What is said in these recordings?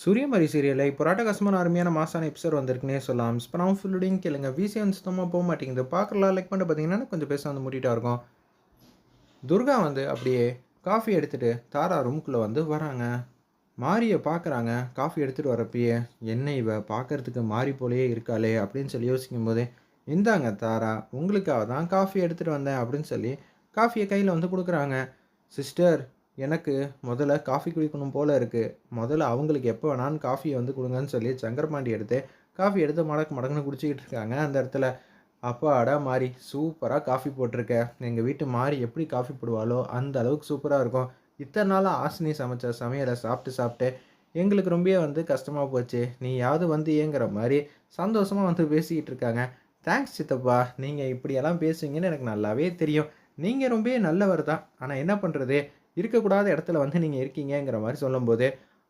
சூரியமரி சீரியலை புராட்டகாசமான அருமையான மாசான எபிசோட் வந்திருக்குன்னே சொல்லலாம். இப்போ நான் ஃபுல்லுடையும் கேளுங்க. விசி வந்து சுத்தமாக போக மாட்டேங்குது. பார்க்கலாம் லைக் பண்ணிட்டு பார்த்தீங்கன்னா கொஞ்சம் பேச வந்து மூட்டிகிட்டா இருக்கும். துர்கா வந்து அப்படியே காஃபி எடுத்துகிட்டு தாரா ரூம்குள்ளே வந்து வராங்க. மாரியை பார்க்குறாங்க. காஃபி எடுத்துகிட்டு வரப்பயே என்ன இவ? பார்க்கறதுக்கு மாறி போலயே இருக்காளே அப்படின்னு சொல்லி யோசிக்கும் போதே இந்தாங்க தாரா உங்களுக்காக தான் காஃபி எடுத்துகிட்டு வந்தேன் அப்படின்னு சொல்லி காஃபியை கையில் வந்து கொடுக்குறாங்க. சிஸ்டர் எனக்கு முதல்ல காஃபி குடிக்கணும் போல் இருக்குது முதல்ல அவங்களுக்கு எப்போ வேணாலும் காஃபியை வந்து கொடுங்கன்னு சொல்லி சங்கரபாண்டி எடுத்து காஃபி எடுத்து மடக்கு மடக்குன்னு குடிச்சிக்கிட்டு இருக்காங்க அந்த இடத்துல. அப்பாடா மாறி சூப்பராக காஃபி போட்டிருக்க. எங்கள் வீட்டு மாறி எப்படி காஃபி போடுவாளோ அந்த அளவுக்கு சூப்பராக இருக்கும். இத்தனை நாளாக ஆசினி சமைச்ச சமையலை சாப்பிட்டு சாப்பிட்டு எங்களுக்கு ரொம்ப வந்து கஷ்டமாக போச்சு. நீயாவது வந்து ஏங்குற மாதிரி சந்தோஷமாக வந்து பேசிக்கிட்டு இருக்காங்க. தேங்க்ஸ் சித்தப்பா. நீங்கள் இப்படியெல்லாம் பேசுவீங்கன்னு எனக்கு நல்லாவே தெரியும். நீங்கள் ரொம்ப நல்லவர் தான். ஆனால் என்ன பண்ணுறது இருக்கக்கூடாத இடத்துல வந்து நீங்கள் இருக்கீங்கங்கிற மாதிரி சொல்லும்போது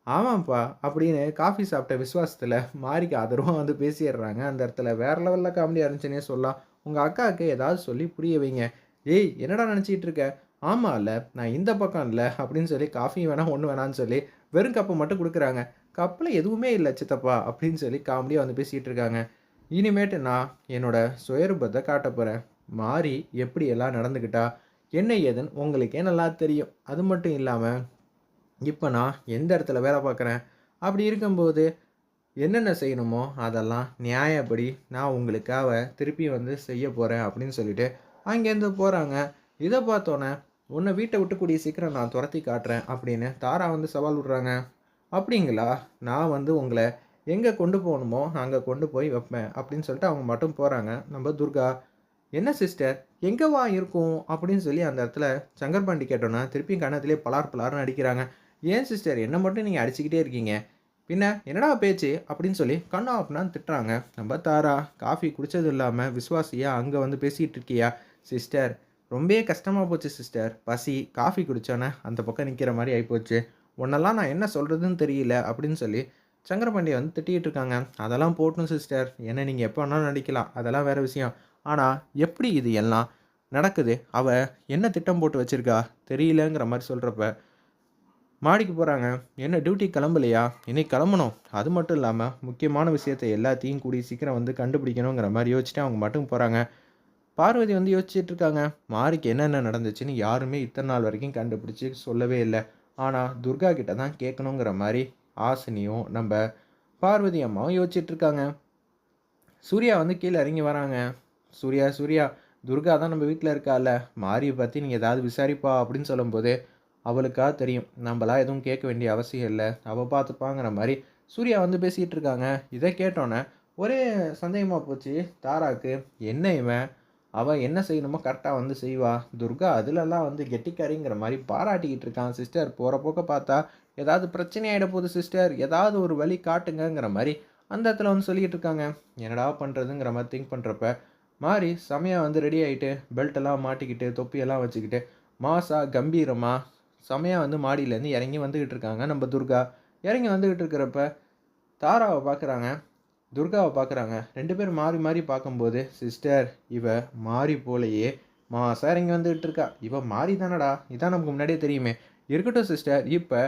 ஆமாம்ப்பா அப்படின்னு காஃபி சாப்பிட்ட விசுவாசத்தில் மாறிக்கு ஆதரவாக வந்து பேசிடுறாங்க. அந்த இடத்துல வேறு லெவலில் காமெடியாக இருந்துச்சுன்னே சொல்லலாம். உங்கள் அக்காவுக்கு ஏதாவது சொல்லி புரிய வைங்க. ஏய் என்னடா நினச்சிக்கிட்டு இருக்க? ஆமாம் இல்லை நான் இந்த பக்கம் இல்லை அப்படின்னு சொல்லி காஃபி வேணாம் ஒன்று வேணான்னு சொல்லி வெறும் கப்பை மட்டும் கொடுக்குறாங்க. கப்பில் எதுவுமே இல்லை சித்தப்பா அப்படின்னு சொல்லி காமெடியாக வந்து பேசிகிட்டு இருக்காங்க. இனிமேட்டு நான் என்னோடய சுயரூபத்தை காட்ட போகிறேன் மாறி எப்படி எல்லாம் நடந்துக்கிட்டா என்ன ஏதுன்னு உங்களுக்கே நல்லா தெரியும்? அது மட்டும் இல்லாமல் இப்போ நான் எந்த இடத்துல வேலை பார்க்குறேன்? அப்படி இருக்கும்போது என்னென்ன செய்யணுமோ அதெல்லாம் நியாயப்படி நான் உங்களுக்காக திருப்பி வந்து செய்ய போகிறேன் அப்படின்னு சொல்லிட்டு அங்கேருந்து போகிறாங்க இதை பார்த்தோன்னே உன்னை வீட்டை விட்டு கூடிய சீக்கிரம் நான் துரத்தி காட்டுறேன் அப்படின்னு தாரா வந்து சவால் விட்றாங்க. அப்படிங்களா? நான் வந்து உங்களை எங்கே கொண்டு போகணுமோ அங்கே கொண்டு போய் வைப்பேன் அப்படின்னு சொல்லிட்டு அவங்க மட்டும் போகிறாங்க நம்ம துர்கா என்ன சிஸ்டர் எங்கேவா இருக்கும்? அப்படின்னு சொல்லி அந்த இடத்துல சங்கர்பாண்டி கேட்டோன்னா திருப்பியும் கன்னத்திலே பலார் பலார்னு அடிக்கிறாங்க. ஏன் சிஸ்டர் என்ன மட்டும் நீங்கள் அடிச்சுக்கிட்டே இருக்கீங்க. பின்ன என்னடா பேச்சு? அப்படின்னு சொல்லி கண்ணா அப்படின்னான்னு திட்டுறாங்க. நம்ம தாரா காஃபி குடித்தது இல்லாமல் விஸ்வாசியா அங்கே வந்து பேசிகிட்டு இருக்கியா? சிஸ்டர் ரொம்பவே கஷ்டமாக போச்சு சிஸ்டர் பசி காஃபி குடித்தோன்னே அந்த பக்கம் நிற்கிற மாதிரி ஆகிப்போச்சு உன்னெல்லாம் நான் என்ன சொல்கிறதுன்னு தெரியல அப்படின்னு சொல்லி சங்கரபாண்டியை வந்து திட்டிகிட்டு இருக்காங்க. அதெல்லாம் போட்டணும் சிஸ்டர் என்ன நீங்கள் எப்போ வேணாலும் நடிக்கலாம். அதெல்லாம் வேறு விஷயம். ஆனால் எப்படி இது எல்லாம் நடக்குது? அவ என்ன திட்டம் போட்டு வச்சிருக்கா? தெரியலங்கிற மாதிரி சொல்கிறப்ப மாடிக்கு போகிறாங்க என்ன டியூட்டி கிளம்பலையா? இன்னைக்கு கிளம்பணும். அது மட்டும் இல்லாமல் முக்கியமான விஷயத்தை எல்லாத்தையும் கூடி சீக்கிரம் வந்து கண்டுபிடிக்கணுங்கிற மாதிரி யோசிச்சுட்டு அவங்க மட்டும் போகிறாங்க பார்வதி வந்து யோசிச்சுட்டு இருக்காங்க. மாரிக்கு என்னென்ன நடந்துச்சுன்னு யாருமே இத்தனை நாள் வரைக்கும் கண்டுபிடிச்சி சொல்லவே இல்லை. ஆனால் துர்கா கிட்ட தான் கேட்கணுங்கிற மாதிரி ஆசினியும் நம்ம பார்வதி அம்மாவும் யோசிச்சுட்டு இருக்காங்க. சூர்யா வந்து கீழே இறங்கி வராங்க. சூர்யா சூர்யா துர்கா தான் நம்ம வீட்டில் இருக்கால? மாரியை பற்றி நீங்கள் ஏதாவது விசாரிப்பா அப்படின்னு சொல்லும்போது அவளுக்காக தெரியும். நம்மளா எதுவும் கேட்க வேண்டிய அவசியம் இல்லை. அவள் பார்த்துப்பாங்கிற மாதிரி சூர்யா வந்து பேசிகிட்டு இருக்காங்க. இதை கேட்டோன்னே ஒரே சந்தேகமாக போச்சு. தாராக்கு என்ன இவன்? அவள் என்ன செய்யணுமோ கரெக்டாக வந்து செய்வா. துர்கா அதிலெல்லாம் வந்து கெட்டிக்காரிங்கிற மாதிரி பாராட்டிக்கிட்டு இருக்கான் சிஸ்டர் போகிற போக்க பார்த்தா ஏதாவது பிரச்சனை போகுது சிஸ்டர் ஏதாவது ஒரு வழி காட்டுங்கங்கிற மாதிரி அந்த இடத்துல வந்து சொல்லிக்கிட்டு இருக்காங்க. என்னடா பண்ணுறதுங்கிற மாதிரி திங்க் பண்ணுறப்ப மாறி செமையாக வந்து ரெடி ஆகிட்டு பெல்ட்டெல்லாம் மாட்டிக்கிட்டு தொப்பியெல்லாம் வச்சுக்கிட்டு மாசா கம்பீரமாக செமையாக வந்து மாடியிலேருந்து இறங்கி வந்துக்கிட்டு இருக்காங்க நம்ம துர்கா. இறங்கி வந்துக்கிட்டு இருக்கிறப்ப தாராவை பார்க்குறாங்க துர்காவை பார்க்குறாங்க. ரெண்டு பேரும் மாறி மாறி பார்க்கும்போது சிஸ்டர் இவ மாறி போலையே மாசா இறங்கி வந்துக்கிட்டு இருக்கா. இவ மாறி தானடா இதான் நமக்கு முன்னாடியே தெரியுமே. இருக்கட்டும் சிஸ்டர். இப்போ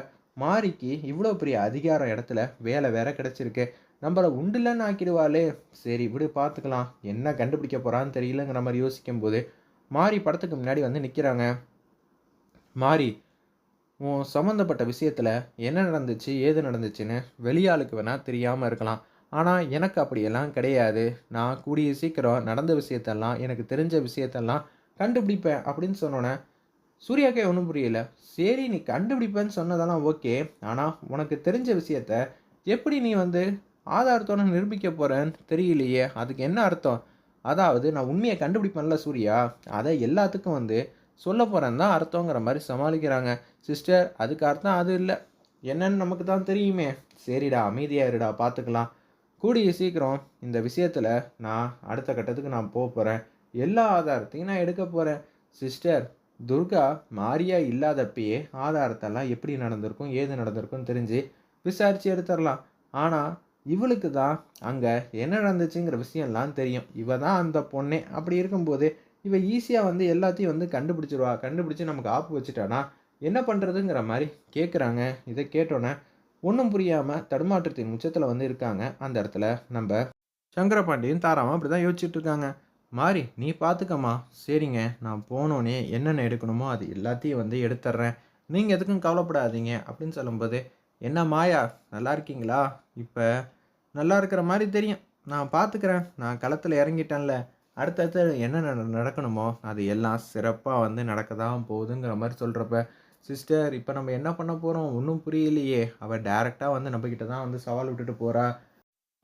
மாரிக்கு இவ்வளோ பெரிய அதிகாரம் இடத்துல வேலை வேற கிடச்சிருக்கு. நம்மளை உண்டுலன்னு ஆக்கிடுவாளே. சரி விடு பார்த்துக்கலாம். என்ன கண்டுபிடிக்க போகிறான்னு தெரியலங்கிற மாதிரி யோசிக்கும் போது மாறி படத்துக்கு முன்னாடி வந்து நிற்கிறாங்க மாறி உன் சம்மந்தப்பட்ட விஷயத்தில் என்ன நடந்துச்சு ஏது நடந்துச்சுன்னு வெளியாளுக்கு வேணால் தெரியாமல் இருக்கலாம். ஆனால் எனக்கு அப்படியெல்லாம் கிடையாது. நான் கூடிய சீக்கிரம் நடந்த விஷயத்தெல்லாம் எனக்கு தெரிஞ்ச விஷயத்தெல்லாம் கண்டுபிடிப்பேன் அப்படின்னு சொன்னோன்னே சூர்யாக்கே ஒன்றும் புரியல. சரி நீ கண்டுபிடிப்பேன்னு சொன்னதெல்லாம் ஓகே. ஆனால் உனக்கு தெரிஞ்ச விஷயத்த எப்படி நீ வந்து ஆதாரத்தோட நிரூபிக்க போகிறேன்னு தெரியலையே. அதுக்கு என்ன அர்த்தம்? அதாவது நான் உண்மையை கண்டுபிடிப்பேன்ல சூர்யா. அதை எல்லாத்துக்கும் வந்து சொல்ல போகிறேன் தான் அர்த்தங்கிற மாதிரி சமாளிக்கிறாங்க. சிஸ்டர் அதுக்கு அர்த்தம் அது இல்லை. என்னன்னு நமக்கு தான் தெரியுமே. சரிடா அமைதியாக இருடா பார்த்துக்கலாம் கூடிய சீக்கிரம் இந்த விஷயத்தில் நான் அடுத்த கட்டத்துக்கு நான் போக போகிறேன் எல்லா ஆதாரத்தையும் நான் எடுக்க போகிறேன் சிஸ்டர் துர்கா மாரியா இல்லாதப்பயே ஆதாரத்தெல்லாம் எப்படி நடந்திருக்கும் ஏது நடந்திருக்கும் தெரிஞ்சு விசாரித்து எடுத்துடலாம் ஆனால் இவளுக்கு தான் அங்கே என்ன நடந்துச்சுங்கிற விஷயம்லாம் தெரியும். இவ தான் அந்த பொண்ணே. அப்படி இருக்கும்போது இவ ஈஸியாக வந்து எல்லாத்தையும் வந்து கண்டுபிடிச்சிருவா. கண்டுபிடிச்சி நமக்கு ஆப்பு வச்சுட்டானா? என்ன பண்ணுறதுங்கிற மாதிரி கேட்குறாங்க இதை கேட்டோன்னே ஒன்றும் புரியாமல் தடுமாற்றத்தின் உச்சத்தில் வந்து இருக்காங்க. அந்த இடத்துல நம்ம சங்கரபாண்டியும் தாராவும் அப்படி தான் யோசிச்சுட்டு இருக்காங்க. மாறி நீ பார்த்துக்கம்மா சரிங்க நான் போனோன்னே என்னென்ன எடுக்கணுமோ அது எல்லாத்தையும் வந்து எடுத்துட்றேன் நீங்கள் எதுக்கும் கவலைப்படாதீங்க அப்படின்னு சொல்லும்போது என்ன மாயா நல்லா இருக்கீங்களா? இப்போ நல்லா இருக்கிற மாதிரி தெரியும். நான் பார்த்துக்கிறேன் நான் களத்தில் இறங்கிட்டேன்ல. அடுத்தடுத்து என்ன நட- நடக்கணுமோ அது எல்லாம் சிறப்பாக வந்து நடக்க தான் போகுதுங்கிற மாதிரி சொல்கிறப்ப சிஸ்டர் இப்போ நம்ம என்ன பண்ண போகிறோம் ஒன்றும் புரியலையே. அவள் டேரெக்டாக வந்து நம்மக்கிட்ட தான் வந்து சவால் விட்டுட்டு போகிறா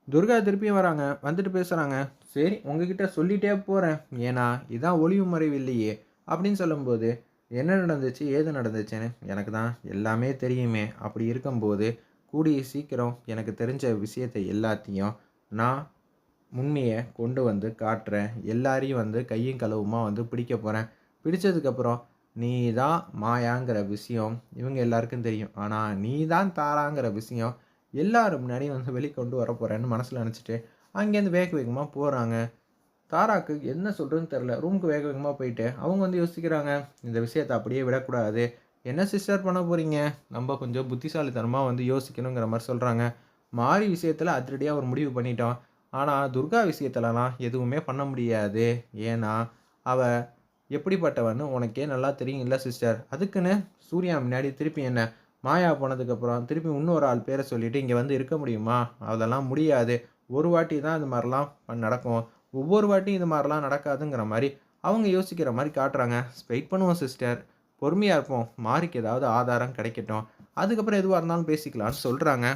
துர்கா திருப்பியும் வராங்க. வந்துட்டு பேசுகிறாங்க சரி உங்ககிட்ட சொல்லிட்டே போகிறேன் ஏன்னா இதான் ஒளிவு மறைவு இல்லையே. அப்படின்னு சொல்லும்போது என்ன நடந்துச்சு? ஏது நடந்துச்சுன்னு எனக்கு தான் எல்லாமே தெரியுமே. அப்படி இருக்கும்போது கூடிய சீக்கிரம் எனக்கு தெரிஞ்ச விஷயத்தை எல்லாத்தையும் நான் உண்மையை கொண்டு வந்து காட்டுறேன். எல்லாரையும் வந்து கையும் களவுமாக வந்து பிடிக்க போகிறேன் பிடிச்சதுக்கப்புறம் நீ தான் மாயாங்கிற விஷயம் இவங்க எல்லாருக்கும் தெரியும். ஆனால் நீ தான் தாராங்கிற விஷயம் எல்லாரும் முன்னாடியும் வந்து வெளிக்கொண்டு வர போகிறேன்னு மனசில் நினச்சிட்டு அங்கேருந்து வேக வேகமாக போகிறாங்க தாராக்கு என்ன சொல்கிறதுன்னு தெரில ரூமுக்கு வேக வேகமாக போயிட்டு அவங்க வந்து யோசிக்கிறாங்க இந்த விஷயத்தை அப்படியே விடக்கூடாது. என்ன சிஸ்டர் பண்ண போகிறீங்க நம்ம கொஞ்சம் புத்திசாலித்தனமாக வந்து யோசிக்கணுங்கிற மாதிரி சொல்கிறாங்க மாறி விஷயத்தில் அதிரடியாக ஒரு முடிவு பண்ணிட்டோம். ஆனால் துர்கா விஷயத்துலலாம் எதுவுமே பண்ண முடியாது. ஏன்னா அவள் எப்படிப்பட்டவன்னு உனக்கே நல்லா தெரியும் இல்லை சிஸ்டர் அதுக்குன்னு சூர்யா முன்னாடி திருப்பி என்ன மாயா போனதுக்கப்புறம் திருப்பி இன்னொரு ஆள் பேரை சொல்லிவிட்டு இங்கே வந்து இருக்க முடியுமா? அதெல்லாம் முடியாது. ஒரு வாட்டி தான் அது மாதிரிலாம் நடக்கும். ஒவ்வொரு வாட்டியும் இது மாதிரிலாம் நடக்காதுங்கிற மாதிரி அவங்க யோசிக்கிற மாதிரி காட்டுறாங்க. வெயிட் பண்ணுவோம் சிஸ்டர் பொறுமையாக இருப்போம். மாறிக்கு ஏதாவது ஆதாரம் கிடைக்கட்டும். அதுக்கப்புறம் எதுவாக இருந்தாலும் பேசிக்கலாம்னு சொல்கிறாங்க